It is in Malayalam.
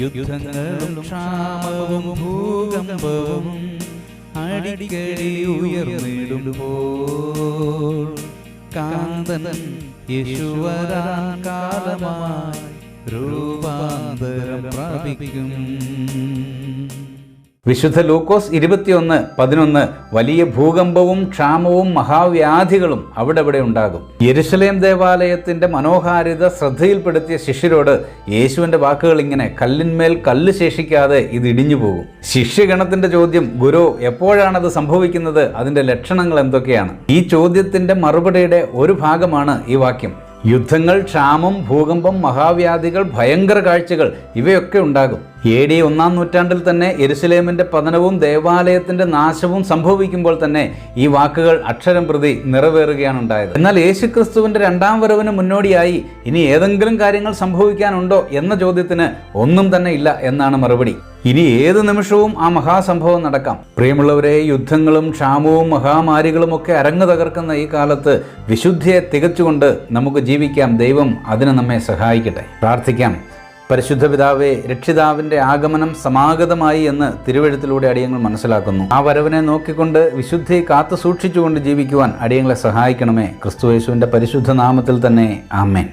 യുദ്ധങ്ങളും ക്ഷാമവും ഭൂകമ്പവും അടിക്കടി ഉയർന്നിടുമ്പോൾ കാന്തൻ യേശുവരാൻ കാലമായി രൂപാന്തരം പ്രാപിക്കും. വിശുദ്ധ ലൂക്കോസ് ഇരുപത്തിയൊന്ന് പതിനൊന്ന് വലിയ ഭൂകമ്പവും ക്ഷാമവും മഹാവ്യാധികളും അവിടെ ഇവിടെ ഉണ്ടാകും. യെരുശലേം ദേവാലയത്തിന്റെ മനോഹാരിത ശ്രദ്ധയിൽപ്പെടുത്തിയ ശിഷ്യരോട് യേശുവിന്റെ വാക്കുകൾ ഇങ്ങനെ കല്ലിന്മേൽ കല്ല് ശേഷിക്കാതെ ഇത് ഇടിഞ്ഞു പോകും. ശിഷ്യഗണത്തിന്റെ ചോദ്യം ഗുരു എപ്പോഴാണത് സംഭവിക്കുന്നത്? അതിന്റെ ലക്ഷണങ്ങൾ എന്തൊക്കെയാണ്? ഈ ചോദ്യത്തിന്റെ മറുപടിയുടെ ഒരു ഭാഗമാണ് ഈ വാക്യം. യുദ്ധങ്ങൾ ക്ഷാമം ഭൂകമ്പം മഹാവ്യാധികൾ ഭയങ്കര കാഴ്ചകൾ ഇവയൊക്കെ ഉണ്ടാകും. എ ഡി ഒന്നാം നൂറ്റാണ്ടിൽ തന്നെ എരുസലേമിന്റെ പതനവും ദേവാലയത്തിന്റെ നാശവും സംഭവിക്കുമ്പോൾ തന്നെ ഈ വാക്കുകൾ അക്ഷരം പ്രതി നിറവേറുകയാണ് ഉണ്ടായത് എന്നാൽ യേശുക്രിസ്തുവിന്റെ രണ്ടാം വരവിന് മുന്നോടിയായി ഇനി ഏതെങ്കിലും കാര്യങ്ങൾ സംഭവിക്കാനുണ്ടോ എന്ന ചോദ്യത്തിന് ഒന്നും തന്നെ ഇല്ല എന്നാണ് മറുപടി. ഇനി ഏത് നിമിഷവും ആ മഹാസംഭവം നടക്കാം. പ്രിയമുള്ളവരെ യുദ്ധങ്ങളും ക്ഷാമവും മഹാമാരികളും ഒക്കെ അരങ്ങു തകർക്കുന്ന ഈ കാലത്ത് വിശുദ്ധിയെ തികച്ചുകൊണ്ട് നമുക്ക് ജീവിക്കാം. ദൈവം അതിന് നമ്മെ സഹായിക്കട്ടെ. പ്രാർത്ഥിക്കാം. പരിശുദ്ധ പിതാവെ രക്ഷിതാവിന്റെ ആഗമനം സമാഗതമായി എന്ന് തിരുവഴുത്തിലൂടെ അടിയങ്ങൾ മനസ്സിലാക്കുന്നു. ആ വരവിനെ നോക്കിക്കൊണ്ട് വിശുദ്ധി കാത്തു സൂക്ഷിച്ചുകൊണ്ട് ജീവിക്കുവാൻ അടിയങ്ങളെ സഹായിക്കണമേ. ക്രിസ്തു യേശുവിന്റെ പരിശുദ്ധ നാമത്തിൽ തന്നെ. ആമേൻ.